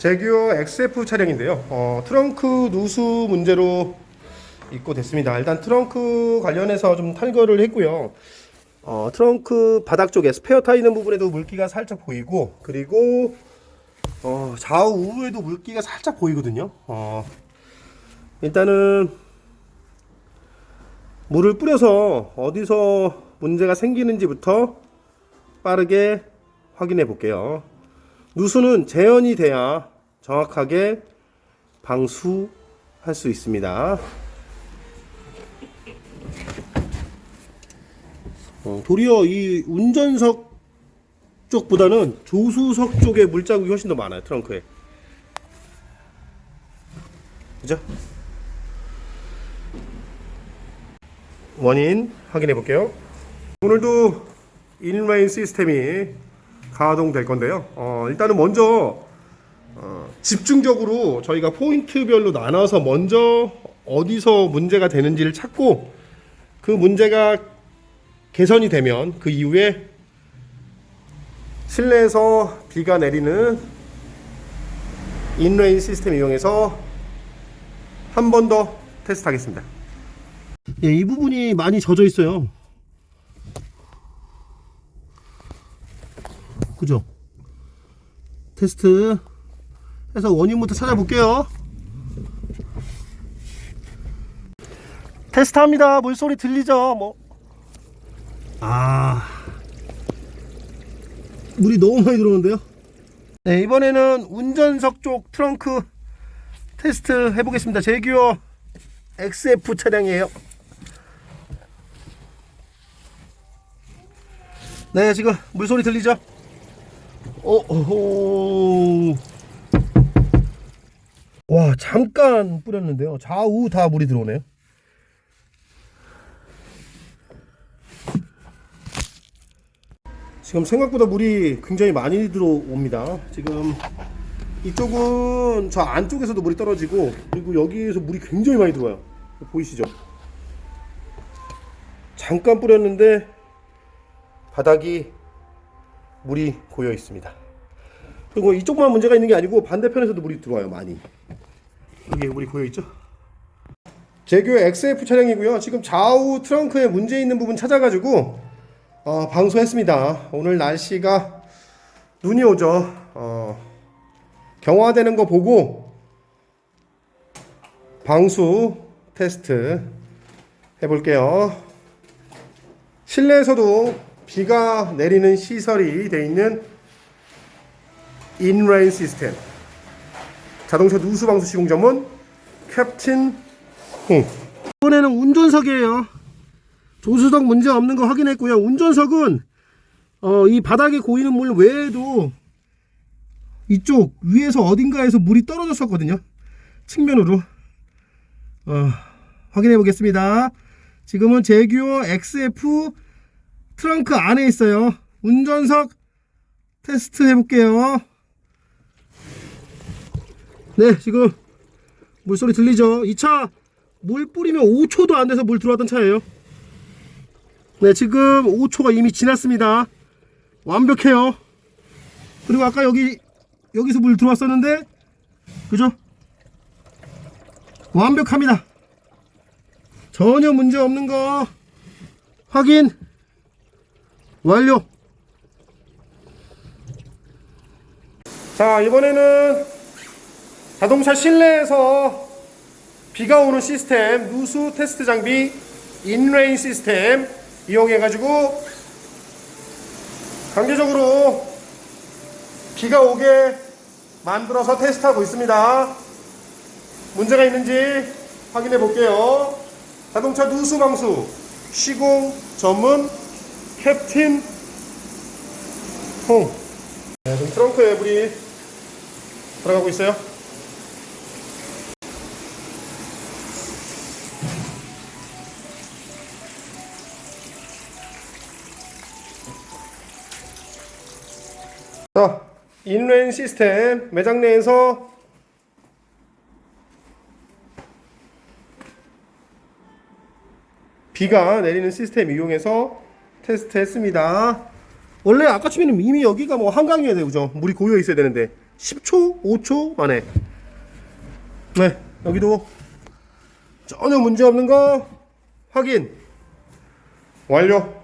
제규어 XF 차량인데요. 어, 트렁크 누수 문제로 입고 됐습니다. 일단 트렁크 관련해서 좀 탈거를 했고요. 어, 트렁크 바닥 쪽에 스페어 타 있는 부분에도 물기가 살짝 보이고 그리고 어, 좌우 우에도 물기가 살짝 보이거든요. 어, 일단은 물을 뿌려서 어디서 문제가 생기는지부터 빠르게 확인해 볼게요. 누수는 재현이 돼야 정확하게 방수할 수 있습니다. 어, 도리어 이 운전석 쪽보다는 조수석 쪽에 물자국이 훨씬 더 많아요 트렁크에. 그죠? 원인 확인해 볼게요. 오늘도 인라인 시스템이 가동될 건데요. 어, 일단은 먼저 어, 집중적으로 저희가 포인트별로 나눠서 먼저 어디서 문제가 되는지를 찾고 그 문제가 개선이 되면 그 이후에 실내에서 비가 내리는 인레인 시스템 이용해서 한 번 더 테스트 하겠습니다. 예, 이 부분이 많이 젖어 있어요. 그죠? 테스트 해서 원인부터 찾아볼게요. 테스트합니다. 물소리 들리죠? 뭐. 아. 물이 너무 많이 들어오는데요? 네, 이번에는 운전석 쪽 트렁크 테스트 해보겠습니다. 제규어 XF 차량이에요. 네, 지금 물소리 들리죠? 오호. 와, 잠깐 뿌렸는데요. 좌우 다 물이 들어오네요. 지금 생각보다 물이 굉장히 많이 들어옵니다. 지금 이쪽은 저 안쪽에서도 물이 떨어지고 그리고 여기에서 물이 굉장히 많이 들어와요. 보이시죠? 잠깐 뿌렸는데 바닥이 물이 고여 있습니다. 그리고 이쪽만 문제가 있는 게 아니고 반대편에서도 물이 들어와요. 많이. 여기 물이 고여 있죠? 제규 XF 차량이고요. 지금 좌우 트렁크에 문제 있는 부분 찾아가지고 어, 방수했습니다. 오늘 날씨가 눈이 오죠. 어, 경화되는 거 보고 방수 테스트 해볼게요. 실내에서도 비가 내리는 시설이 되어 있는 인레인 시스템 자동차 누수 방수 시공 전문 캡틴 홍 이번에는 운전석이에요. 조수석 문제 없는 거 확인했고요. 운전석은 어, 이 바닥에 고이는 물 외에도 이쪽 위에서 어딘가에서 물이 떨어졌었거든요. 측면으로 어, 확인해 보겠습니다. 지금은 제규어 XF 트렁크 안에 있어요. 운전석 테스트 해볼게요. 네, 지금 물소리 들리죠? 이 차 물 뿌리면 5초도 안 돼서 물 들어왔던 차예요. 네, 지금 5초가 이미 지났습니다. 완벽해요. 그리고 아까 여기 여기서 물 들어왔었는데 그죠? 완벽합니다. 전혀 문제 없는 거 확인 완료. 자, 이번에는 자동차 실내에서 비가 오는 시스템 누수 테스트 장비 인레인 시스템 이용해 가지고 강제적으로 비가 오게 만들어서 테스트하고 있습니다. 문제가 있는지 확인해 볼게요. 자동차 누수 방수 시공 전문 캡틴 홍. 네, 지금 트렁크에 물이 들어가고 있어요. 자, 인레인 시스템 매장 내에서 비가 내리는 시스템 이용해서 테스트 했습니다. 원래 아까 치면 이미 여기가 뭐 한강이어야 되죠. 물이 고여 있어야 되는데 10초, 5초 만에. 네, 여기도 전혀 문제 없는 거 확인 완료.